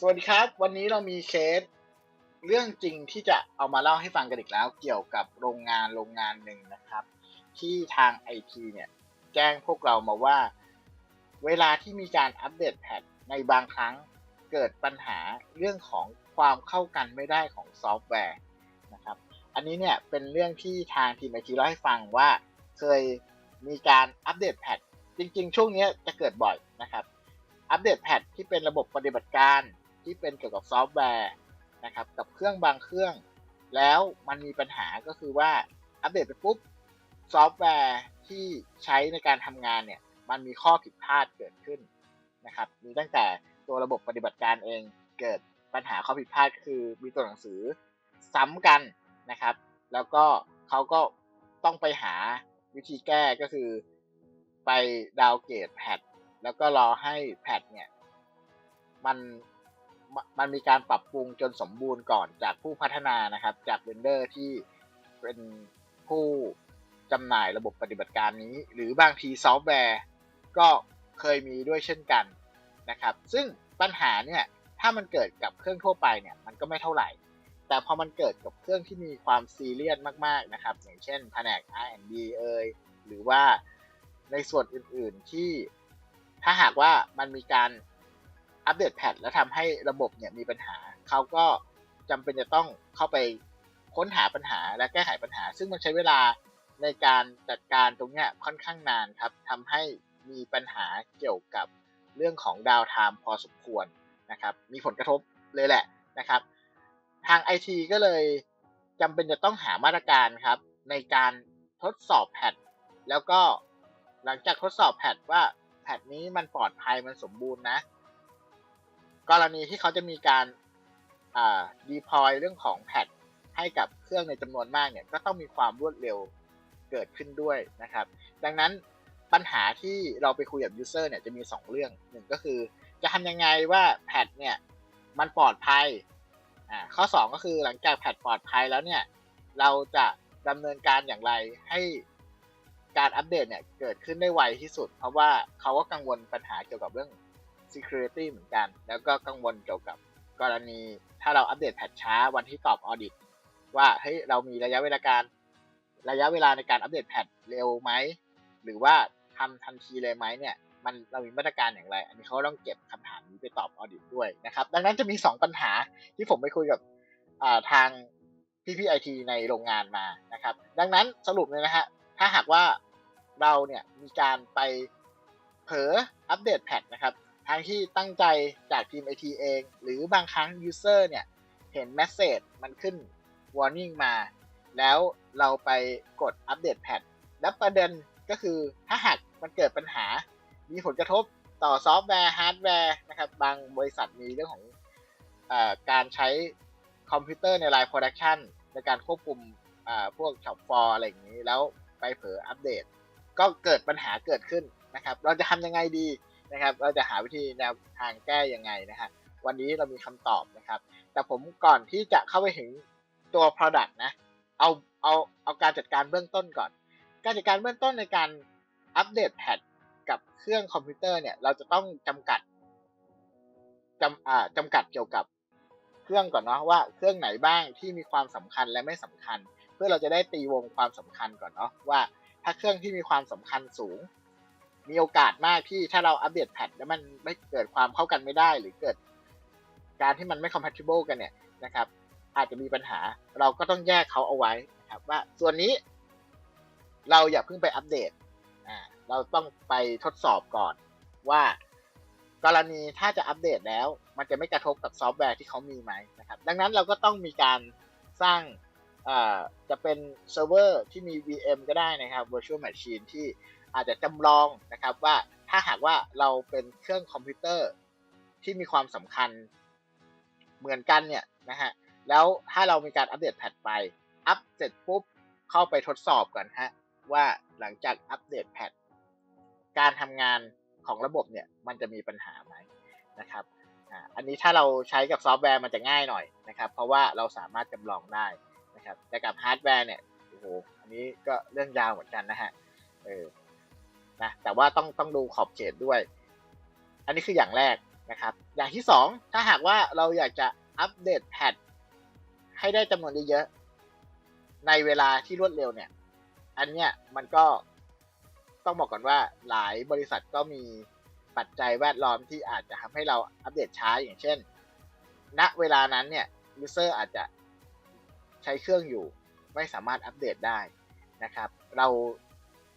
สวัสดีครับ วันนี้เรามีเคสเรื่องจริงที่จะเอามาเล่าให้ฟังกันอีกแล้ว เกี่ยวกับโรงงานโรงงานหนึ่งนะครับ ที่ทางไอทีเนี่ยแจ้งพวกเรามาว่า เวลาที่มีการอัปเดตแพทในบางครั้งเกิดปัญหาเรื่องของความเข้ากันไม่ได้ของซอฟต์แวร์นะครับ อันนี้เนี่ยเป็นเรื่องที่ทางทีมไอทีเล่าให้ฟังว่าเคยมีการอัปเดตแพทจริงๆ ช่วงนี้จะเกิดบ่อยนะครับอัปเดตแพทที่เป็นระบบปฏิบัติการ ที่เป็นเกี่ยวกับซอฟต์แวร์นะครับกับเครื่องบางเครื่อง แล้วมันมีปัญหาก็คือว่าอัปเดตไปปุ๊บซอฟต์แวร์ที่ใช้ในการทำงานเนี่ยมันมีข้อผิดพลาดเกิดขึ้นนะครับมีตั้งแต่ตัวระบบปฏิบัติการเองเกิดปัญหาข้อผิดพลาดคือมีตัวหนังสือซ้ำกันนะครับ แล้วก็เขาก็ต้องไปหาวิธีแก้ก็คือไปดาวเกรดแพทแล้วก็รอให้แพทเนี่ยมัน มันมีการปรับปรุงจนสมบูรณ์ก่อนจากผู้พัฒนานะครับ จากเวนเดอร์ที่เป็นผู้จำหน่ายระบบปฏิบัติการนี้ หรือบางทีซอฟต์แวร์ ก็เคยมีด้วยเช่นกันนะครับ ซึ่งปัญหาเนี่ยถ้ามันเกิดกับเครื่องทั่วไปเนี่ยมันก็ไม่เท่าไหร่ แต่พอมันเกิดกับเครื่องที่มีความซีเรียสมากๆนะครับ อย่างเช่นแผนก R&D เอ่ยหรือว่าในส่วนอื่นๆที่ถ้าหากว่ามันมีการ อัปเดตแพทแล้วทำให้ระบบเนี่ยมีปัญหา เขาก็จำเป็นจะต้องเข้าไปค้นหาปัญหาและแก้ไขปัญหา ซึ่งมันใช้เวลาในการจัดการตรงนี้ค่อนข้างนานครับทำให้มีปัญหาเกี่ยวกับเรื่องของดาวไทม์พอสมควรนะครับ มีผลกระทบเลยแหละนะครับ ทางไอทีก็เลยจำเป็นจะต้องหามาตรการครับ ในการทดสอบแพทแล้วก็หลังจากทดสอบแพทว่าแพทนี้มันปลอดภัยมันสมบูรณ์นะ กรณีที่เขาจะมีการอ่า deploy เรื่องของแพทให้กับเครื่องในจำนวนมากเนี่ย ก็ต้องมีความรวดเร็วเกิดขึ้นด้วยนะครับ ดังนั้นปัญหาที่เราไปคุยกับ user เนี่ยจะมี 2 เรื่องหนึ่งก็คือ จะทำยังไงว่าแพทเนี่ยมันปลอดภัยอ่าข้อ 2 ก็คือหลังจากแพทปลอดภัยแล้วเนี่ยเราจะดำเนินการอย่างไรให้การอัปเดตเนี่ยเกิดขึ้นได้ไวที่สุด เพราะว่าเขาก็กังวลปัญหาเกี่ยวกับเรื่อง security เหมือนกัน แล้วก็กังวลเกี่ยวกับกรณีถ้าเราอัปเดตแพทช้าวันที่ตอบออดิตว่าเฮ้ยเรามีระยะเวลาการระยะเวลาในการอัปเดตแพทเร็วไหม หรือว่าทำทันทีเลยไหมเนี่ย มันเรามีมาตรการอย่างไร อันนี้เขาต้องเก็บคำถามนี้ไปตอบออดิตด้วยนะครับ ดังนั้นจะมี 2 ปัญหาที่ผมไปคุยกับทางพี่พี่ไอทีในโรงงานมานะครับ ดังนั้นสรุปเลยนะฮะถ้าหากว่าเราเนี่ยมีการไปเผลออัปเดตแพท งที่ตั้งใจจากทีมไอทีเอง หรือบางครั้งยูเซอร์เนี่ย เห็นแมสเซจมันขึ้น warning มา แล้วเราไปกดอัปเดตแพทและประเด็นก็คือถ้าหากมันเกิดปัญหา มีผลกระทบต่อซอฟต์แวร์ฮาร์ดแวร์นะครับ บางบริษัทมีเรื่องของอการใช้คอมพิวเตอร์ในไลน์โปรดักชันในการควบคุมพวกช็อปฟอร์อะไรอย่างนี้ แล้วไปเผลออัปเดต ก็เกิดปัญหาเกิดขึ้นนะครับ เราจะทำยังไงดี นะครับเราจะหาวิธีแนวทางแก้ยังไงนะฮะวันนี้เรามีคำตอบนะครับ แต่ผมก่อนที่จะเข้าไปถึงตัว product นะเอาเอาเอาการจัดการเบื้องต้นก่อน การจัดการเบื้องต้นในการอัปเดตแพทกับเครื่องคอมพิวเตอร์เนี่ยเราจะต้องจำกัดจำอ่าจำกัดเกี่ยวกับเครื่องก่อนเนาะว่าเครื่องไหนบ้างที่มีความสำคัญและไม่สำคัญ เพื่อเราจะได้ตีวงความสำคัญก่อนเนาะว่า ถ้าเครื่องที่มีความสำคัญสูง มีโอกาสมากที่ถ้าเราอัปเดตแพทแล้วมันไม่เกิดความเข้ากันไม่ได้ หรือเกิด การที่มันไม่ compatible กันเนี่ยนะครับ อาจจะมีปัญหาเราก็ต้องแยกเขาเอาไว้นะครับ ว่าส่วนนี้ เราอย่าเพิ่งไปอัปเดตอ่าเราต้องไปทดสอบก่อนว่า กรณีถ้าจะอัปเดตแล้ว มันจะไม่กระทบกับซอฟต์แวร์ที่เขามีไหมนะครับ ดังนั้นเราก็ต้องมีการสร้างจะเป็นเซิร์ฟเวอร์ที่มี VM ก็ได้นะครับ Virtual Machine ที่ อาจจะจำลองนะครับว่าถ้าหากว่าเราเป็นเครื่องคอมพิวเตอร์ที่มีความสำคัญเหมือนกันเนี่ยนะฮะแล้วถ้าเรามีการอัปเดตแพทไป อัปเสร็จปุ๊บเข้าไปทดสอบก่อนฮะว่าหลังจากอัปเดตแพทการทำงานของระบบเนี่ยมันจะมีปัญหาไหมนะครับอันนี้ถ้าเราใช้กับซอฟต์แวร์มันจะง่ายหน่อยนะครับ เพราะว่าเราสามารถจำลองได้นะครับแต่กับฮาร์ดแวร์เนี่ยโอ้โหอันนี้ก็เรื่องยาวเหมือนกันนะฮะเออ นะแต่ว่าต้องต้องดูขอบเขตด้วย อันนี้คืออย่างแรกนะครับ อย่างที่2ถ้าหากว่าเราอยากจะอัปเดตแพทให้ได้จำนวนเยอะๆในเวลาที่รวดเร็วเนี่ย อันเนี้ยมันก็ต้องบอกก่อนว่าหลายบริษัทก็มีปัจจัยแวดล้อมที่อาจจะทำให้เราอัปเดตช้าอย่างเช่น ณเวลานั้นเนี่ยยูเซอร์อาจจะใช้เครื่องอยู่ ไม่สามารถอัปเดตได้นะครับ เรา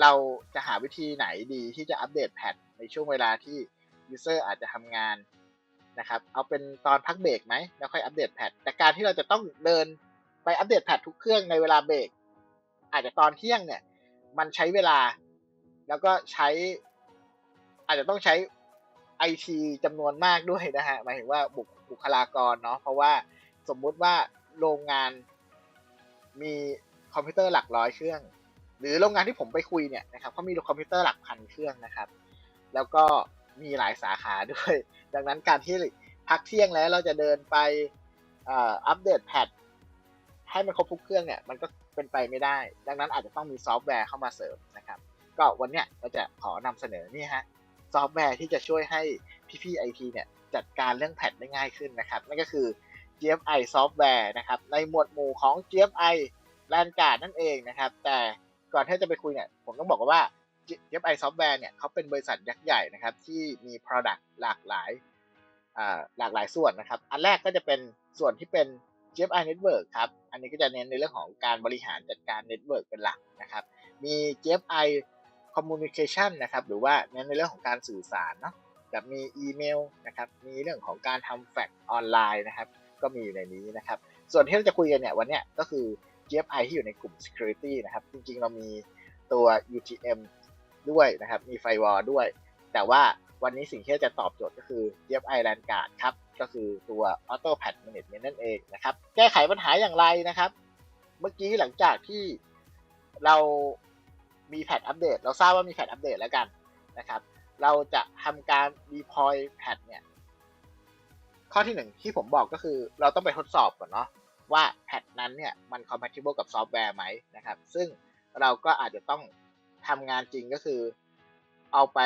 เราจะหาวิธีไหนดีที่จะอัปเดตแพทในช่วงเวลาที่ยูเซอร์อาจจะทำงานนะครับ เอาเป็นตอนพักเบรกไหมแล้วค่อยอัปเดตแพทแต่การที่เราจะต้องเดินไปอัปเดตแพททุกเครื่องในเวลาเบรกอาจจะตอนเที่ยงเนี่ย มันใช้เวลา แล้วก็ใช้ อาจจะต้องใช้ไอทีจำนวนมากด้วยนะฮะหมายถึงว่าบุคบุคลากรเนาะเพราะว่าสมมุติว่าโรงงานมีคอมพิวเตอร์หลักร้อยเครื่อง หรือโรงงานที่ผมไปคุยเนี่ยนะครับเขามีคอมพิวเตอร์หลักพันเครื่องนะครับ แล้วก็มีหลายสาขาด้วย ดังนั้นการที่พักเที่ยงแล้วเราจะเดินไปอัปเดตแพทให้มันครบทุกเครื่องเนี่ยมันก็เป็นไปไม่ได้ ดังนั้นอาจจะต้องมีซอฟต์แวร์เข้ามาเสริมนะครับ ก็วันเนี้ยเราจะขอนำเสนอนี่ฮะซอฟต์แวร์ที่จะช่วยให้พี่ๆไอทีเนี่ยจัดการเรื่องแพทได้ง่ายขึ้นนะครับ นั่นก็คือ GFI ซอฟต์แวร์นะครับในหมวดหมู่ของ GFI แลนการ์ดนั่นเองนะครับ แต่ ก่อนที่จะไปคุยเนี่ยผมต้องบอกว่า GFI ซอฟต์แวร์เนี่ยเขาเป็นบริษัทยักษ์ใหญ่นะครับที่มี Product หลากหลายหลากหลายส่วนนะครับ อันแรกก็จะเป็นส่วนที่เป็น GFI Network ครับ อันนี้ก็จะเน้นในเรื่องของการบริหารจัดการ Network เป็นหลักนะครับ มี GFI Communication นะครับ หรือว่าเน้นในเรื่องของการสื่อสารเนาะแบบมีอีเมลนะครับ มีเรื่องของการทำแฟกซ์ออนไลน์นะครับ ก็มีอยู่ในนี้นะครับ ส่วนที่เราจะคุยกันเนี่ยวันนี้ก็คือ GFI ที่อยู่ในกลุ่ม Security นะครับ จริงๆ เรามีตัว UTM ด้วยนะครับ มี Firewall ด้วย แต่ว่าวันนี้สิ่งที่จะตอบโจทย์ก็คือ GFI LAN Guard ครับ ก็คือตัว Auto Patch Management นั่นเองนะครับ แก้ไขปัญหาอย่างไรนะครับ เมื่อกี้หลังจากที่เรามีแพทอัปเดต เราทราบว่ามีแพทอัปเดตแล้วกันนะครับ เราจะทำการ deploy แพทเนี่ยข้อที่หนึ่งที่ผมบอกก็คือเราต้องไปทดสอบก่อนเนาะ ว่าแพทนั้นเนี่ยมัน compatible กับซอฟต์แวร์ไหมนะครับ ซึ่งเราก็อาจจะต้องทำงานจริงก็คือ เอาไป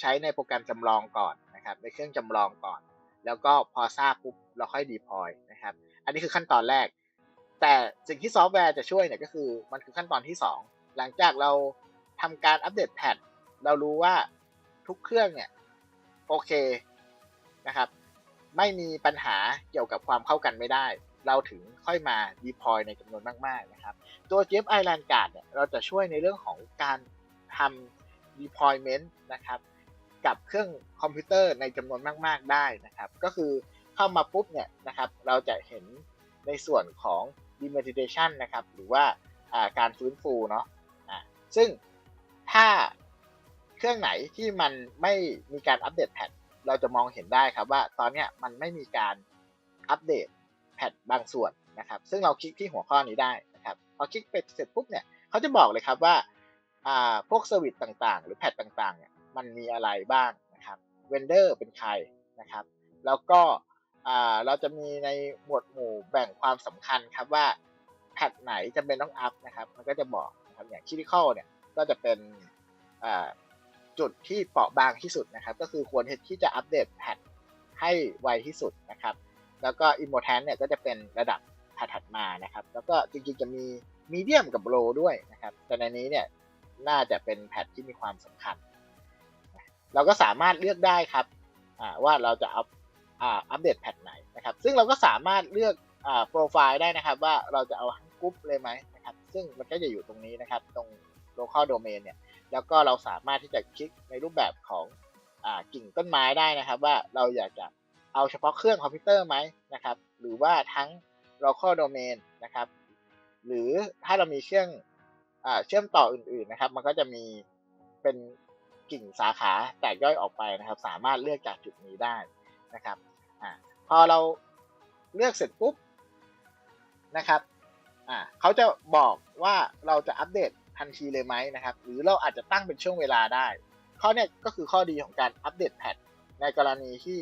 ใช้ในโปรแกรมจำลองก่อนนะครับ ในเครื่องจำลองก่อน แล้วก็พอทราบปุ๊บเราค่อย deploy นะครับ อันนี้คือขั้นตอนแรก แต่สิ่งที่ซอฟต์แวร์จะช่วยเนี่ยก็คือมันคือขั้นตอนที่ 2 หลังจากเราทำการอัปเดตแพทเรารู้ว่าทุกเครื่องเนี่ยโอเคนะครับ ไม่มีปัญหาเกี่ยวกับความเข้ากันไม่ได้ เราถึงค่อยมา deploy ในจำนวนมากๆนะครับ ตัว GFI LAN Guard เนี่ยเราจะช่วยในเรื่องของการทำ deployment นะครับ กับเครื่องคอมพิวเตอร์ในจำนวนมาก ๆ ได้นะครับ ก็คือเข้ามาปุ๊บเนี่ยนะครับ เราจะเห็นในส่วนของ demonetization นะครับ หรือว่าการฟื้นฟูเนาะะซึ่งถ้าเครื่องไหนที่มันไม่มีการอัปเดตแพทเราจะมองเห็นได้ครับว่าตอนนี้มันไม่มีการอัปเดต แพทบางส่วนนะครับ ซึ่งเราคลิกที่หัวข้อนี้ได้นะครับ พอคลิกไปเสร็จปุ๊บเนี่ยเขาจะบอกเลยครับว่าพวกเซอร์วิสต่างๆ หรือแพทต่างๆเนี่ยมันมีอะไรบ้างนะครับเวนเดอร์เป็นใครนะครับ แล้วก็เราจะมีในหมวดหมู่แบ่งความสำคัญครับว่าแพทไหนจำเป็นต้องอัพนะครับ มันก็จะบอกนะครับอย่างคิริคอลเนี่ยก็จะเป็นจุดที่เปราะบางที่สุดนะครับ ก็คือควรที่จะอัปเดตแพทให้ไวที่สุดนะครับ แล้วก็ i m m o r t a n เนี่ยก็จะเป็นระดับถัดมานะครับ แล้วก็จริงๆจะมีมีเดียมกับโลด้วยนะครับ แต่ในนี้เนี่ยน่าจะเป็นแพทที่มีความสำคัญ เราก็สามารถเลือกได้ครับว่าเราจะเอาอัปเดตแพทไหนนะครับ ซึ่งเราก็สามารถเลือกโปรไฟล์ได้นะครับ ว่าเราจะเอาทั้งกรุ๊ปเลยไหมนะครับ ซึ่งมันก็จะอยู่ตรงนี้นะครับ ตรง local domain เนี่ย แล้วก็เราสามารถที่จะคลิกในรูปแบบของอกิ่งต้นไม้ได้นะครับ ว่าเราอยากจะ เอาเฉพาะเครื่องคอมพิวเตอร์ไหมนะครับ หรือว่าทั้ง local domain นะครับ หรือถ้าเรามีเครื่องอเชื่อมต่ออื่น ๆนะครับ มันก็จะมีเป็นกิ่งสาขาแตกย่อยออกไปนะครับ สามารถเลือกจากจุดนี้ได้นะครับอพอเราเลือกเสร็จปุ๊บนะครับเขาจะบอกว่าเราจะอัปเดตทันทีเลยไหมนะครับ หรือเราอาจจะตั้งเป็นช่วงเวลาได้ ข้อนี้ก็คือข้อดีของการอัปเดตแพทในกรณีที่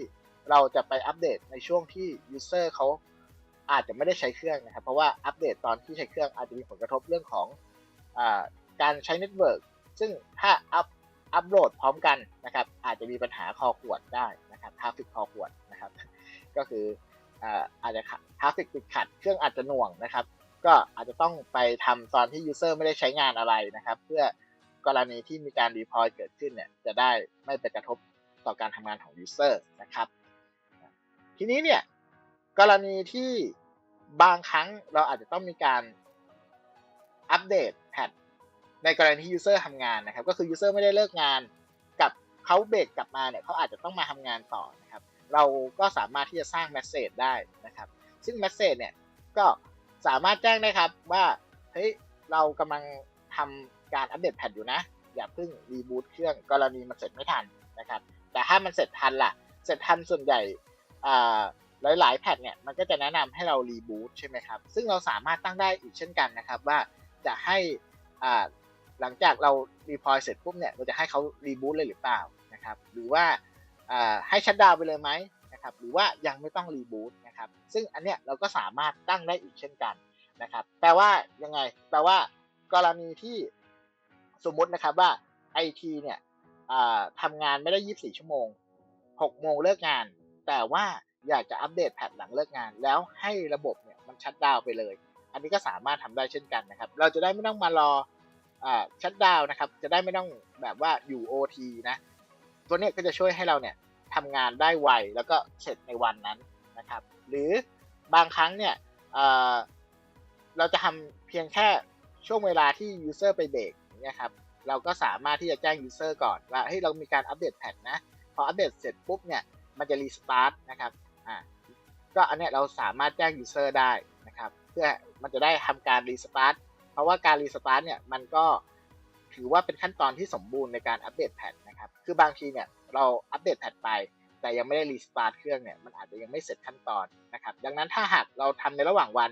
เราจะไปอัปเดตในช่วงที่ยูเซอร์เขาอาจจะไม่ได้ใช้เครื่องนะครับ เพราะว่าอัปเดตตอนที่ใช้เครื่องอาจจะมีผลกระทบเรื่องของอการใช้เน็ตเวิร์กซึ่งถ้าอัปอัปโหลดพร้อมกันนะครับ อาจจะมีปัญหาคอขวดได้นะครับทราฟิกคอขวดนะครับ ก็คืออาจจะทราฟิกติดขัด เครื่องอาจจะหน่วงนะครับ ก็อาจจะต้องไปทำตอนที่ยูเซอร์ไม่ได้ใช้งานอะไรนะครับ เพื่อกรณีที่มีการ deploy เกิดขึ้นเนี่ยจะได้ไม่ไปกระทบต่อการทำงานของ user นะครับ ทีนี้เนี่ยกรณีที่บางครั้งเราอาจจะต้องมีการอัปเดตแพทในกรณีที่ user ทำงานนะครับ ก็คือ user ไม่ได้เลิกงานกับเขาเบรกกลับมาเนี่ยเขาอาจจะต้องมาทำงานต่อนะครับ เราก็สามารถที่จะสร้าง message ได้นะครับ ซึ่ง message เนี่ยก็สามารถแจ้งได้ครับว่าเฮ้ยเรากำลังทำการอัปเดตแพทอยู่นะ อย่าเพิ่งรีบูตเครื่องกรณีมันเสร็จไม่ทันนะครับ แต่ถ้ามันเสร็จทันล่ะ เสร็จทันส่วนใหญ่ หลายๆแพทเนี่ยมันก็จะแนะนำให้เรารีบูตใช่ไหมครับ ซึ่งเราสามารถตั้งได้อีกเช่นกันนะครับว่าจะให้หลังจากเรารีพอยเสร็จปุ๊บเนี่ยเราจะให้เขารีบูตเลยหรือเปล่านะครับหรือว่าให้ชัดดาวไปเลยไหมนะครับหรือว่ายังไม่ต้องรีบูตนะครับซึ่งอันเนี้ยเราก็สามารถตั้งได้อีกเช่นกันนะครับแปลว่ายังไงแปลว่ากรณีที่สมมุตินะครับว่าไอทีเนี่ยทำงานไม่ได้ 24 ชั่วโมง 6 โมงเลิกงาน แต่ว่าอยากจะอัปเดตแพทหลังเลิกงาน แล้วให้ระบบเนี่ยมันชัดดาวไปเลย อันนี้ก็สามารถทำได้เช่นกันนะครับ เราจะได้ไม่ต้องมารอชัดดาวนะครับ จะได้ไม่ต้องแบบว่าอยู่ OT นะ ตัวนี้ก็จะช่วยให้เราเนี่ยทำงานได้ไวแล้วก็เสร็จในวันนั้นนะครับ หรือบางครั้งเนี่ยเราจะทำเพียงแค่ช่วงเวลาที่ user ไปเบรกเนี่ยครับ เราก็สามารถที่จะแจ้ง user ก่อนว่าเฮ้ยเรามีการอัปเดตแพทนะ พออัปเดตเสร็จปุ๊บเนี่ย มันจะรีสตาร์ทนะครับอ่าก็อันนี้เราสามารถแจ้ง user ได้นะครับเพื่อมันจะได้ทำการรีสตาร์ทเพราะว่าการรีสตาร์ทเนี่ยมันก็ถือว่าเป็นขั้นตอนที่สมบูรณ์ในการอัปเดตแพทนะครับ คือบางทีเนี่ยเราอัปเดตแพทไป แต่ยังไม่ได้รีสตาร์ทเครื่องเนี่ยมันอาจจะยังไม่เสร็จขั้นตอนนะครับ ดังนั้นถ้าหากเราทำในระหว่างวัน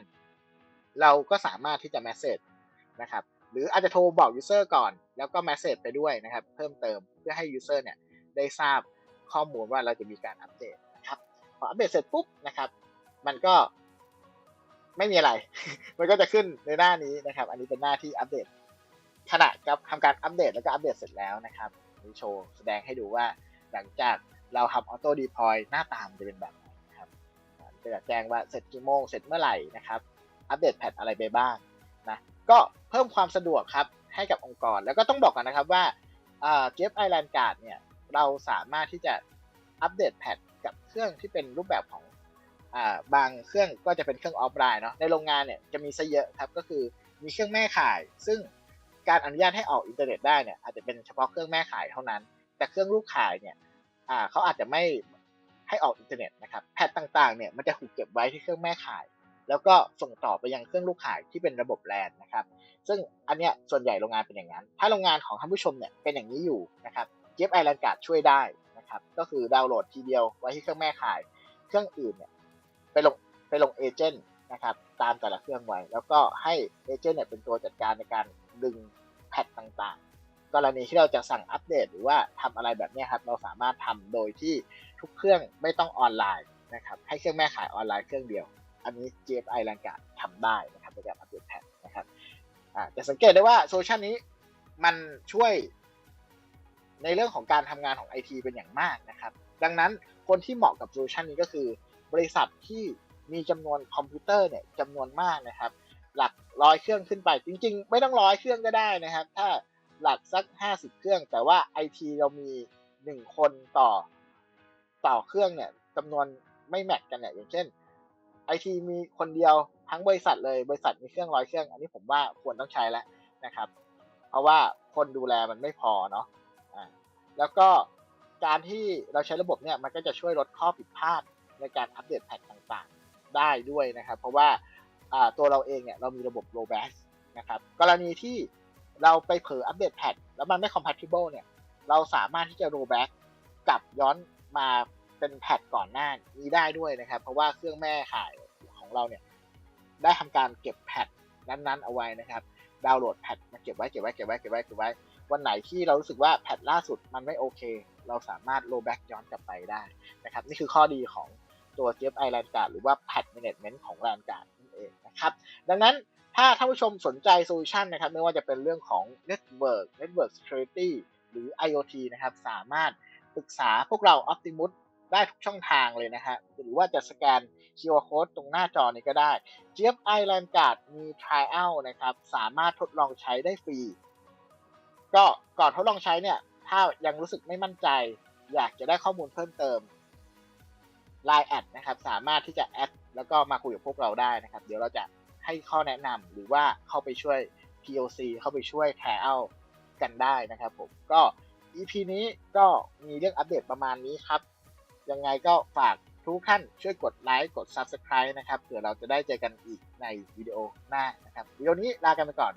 เราก็สามารถที่จะแมสเซจนะครับ หรืออาจจะโทรบอก user ก่อน แล้วก็แมสเซจไปด้วยนะครับ เพิ่มเติมเพื่อให้ user เนี่ยได้ทราบ ข้อมูลว่าเราจะมีการอัปเดตนะครับพออัปเดตเสร็จปุ๊บนะครับ มันก็ไม่มีอะไร มันก็จะขึ้นในหน้านี้นะครับ อันนี้เป็นหน้าที่อัปเดตขณะกับทำการอัปเดตแล้วก็อัปเดตเสร็จแล้วนะครับนี่โชว์แสดงให้ดูว่าหลังจากเราทำออโต้ดีพอยหน้าตามจะเป็นแบบไหนครับจะแจ้งว่าเสร็จกี่โมงเสร็จเมื่อไหร่นะครับ อัปเดตแพทอะไรไปบ้างนะก็เพิ่มความสะดวกครับให้กับองค์กรแล้วก็ต้องบอกกันนะครับว่าเกฟไอแลนด์การ์ดเนี่ย เราสามารถที่จะอัปเดตแพทกับเครื่องที่เป็นรูปแบบของบางเครื่องก็จะเป็นเครื่องออฟไลน์เนาะในโรงงานเนี่ยจะมีซะเยอะครับก็คือมีเครื่องแม่ข่าย ซึ่งการอนุญาตให้ออกอินเทอร์เน็ตได้เนี่ยอาจจะเป็นเฉพาะเครื่องแม่ข่ายเท่านั้น แต่เครื่องลูกข่ายเนี่ยเขาอาจจะไม่ให้ออกอินเทอร์เน็ตนะครับแพทต่างๆเนี่ยมันจะถูกเก็บไว้ที่เครื่องแม่ข่าย แล้วก็ส่งต่อไปยังเครื่องลูกข่ายที่เป็นระบบแลนนะครับ ซึ่งอันเนี้ยส่วนใหญ่โรงงานเป็นอย่างนั้น ถ้าโรงงานของท่านผู้ชมเนี่ยเป็นอย่างนี้อยู่นะครับ เก็บไอแลนการ์ดช่วยได้นะครับ ก็คือดาวน์โหลดทีเดียวไว้ที่เครื่องแม่ขาย เครื่องอื่นเนี่ยไปลงไปลงเอเจนต์นะครับตามแต่ละเครื่องไว้ แล้วก็ให้เอเจนต์เนี่ยเป็นตัวจัดการในการดึงแพทต่างๆ กรณีที่เราจะสั่งอัปเดตหรือว่าทำอะไรแบบนี้ครับ เราสามารถทำโดยที่ทุกเครื่องไม่ต้องออนไลน์นะครับให้เครื่องแม่ขายออนไลน์เครื่องเดียว อันนี้ GFI แรงการทำได้นะครับในการอัปเดตแพทนะครับจะสังเกตได้ว่าโซลูชันนี้มันช่วย ในเรื่องของการทำงานของ IT เป็นอย่างมากนะครับ ดังนั้นคนที่เหมาะกับโซลูชันนี้ก็คือ บริษัทที่มีจำนวนคอมพิวเตอร์เนี่ยจำนวนมากนะครับ หลักร้อยเครื่องขึ้นไป จริง ๆ ไม่ต้องร้อยเครื่องก็ได้นะครับ ถ้าหลักสัก 50 เครื่อง แต่ว่า IT เรามี 1 คนต่อต่อเครื่องเนี่ยจำนวนไม่แมทกันเนี่ยอย่างเช่น IT มีคนเดียวทั้งบริษัทเลยบริษัทมีเครื่องร้อยเครื่อง อันนี้ผมว่าควรต้องใช้แล้วนะครับ เพราะว่าคนดูแลมันไม่พอเนาะ แล้วก็การที่เราใช้ระบบเนี่ยมันก็จะช่วยลดข้อผิดพลาดในการอัปเดตแพทต่างๆ ได้ด้วยนะครับ เพราะว่าตัวเราเองเนี่ยเรามีระบบ rollback นะครับกรณีที่เราไปเผลออัปเดตแพทแล้วมันไม่ compatible เนี่ยเราสามารถที่จะ rollback กลับย้อนมาเป็นแพทก่อนหน้านี้ได้ด้วยนะครับ เพราะว่าเครื่องแม่ขายของเราเนี่ยได้ทำการเก็บแพทนั้นๆเอาไว้นะครับ ดาวน์โหลดแพทมาเก็บไว้เก็บไว้เก็บไว้เก็บไว้เก็บไว้ วันไหนที่เรารู้สึกว่าแพทล่าสุดมันไม่โอเค เราสามารถโรแบ็กย้อนกลับไปได้นะครับ นี่คือข้อดีของตัว GFI แลนการ์ดหรือว่า Patch Management ของแลนการ์ดนั่นเองนะครับ ดังนั้นถ้าท่านผู้ชมสนใจโซลูชันนะครับ ไม่ว่าจะเป็นเรื่องของ Network Network Security หรือรือ IoT นะครับ สามารถปรึกษาพวกเรา Optimus ได้ทุกช่องทางเลยนะฮะหรือว่าจะสแกน QR Code ตรงหน้าจอนี้ก็ได้ GFI Land Guard มี Trial นะครับ สามารถทดลองใช้ได้ฟรี ก็ก่อนทดลองใช้เนี่ย ถ้ายังรู้สึกไม่มั่นใจ อยากจะได้ข้อมูลเพิ่มเติม Line แอดนะครับ สามารถที่จะแอดแล้วก็มาคุยกับพวกเราได้นะครับ เดี๋ยวเราจะให้ข้อแนะนำหรือว่าเข้าไปช่วย POC เข้าไปช่วย Trial กันได้นะครับผมก็ EP นี้ก็มีเรื่องอัปเดตประมาณนี้ครับ ยังไงก็ฝากทุกท่านช่วยกดไลค์กด Subscribe นะครับเผื่อเราจะได้เจอกันอีกในวิดีโอหน้านะครับวิดีโอนี้ลากันไปก่อน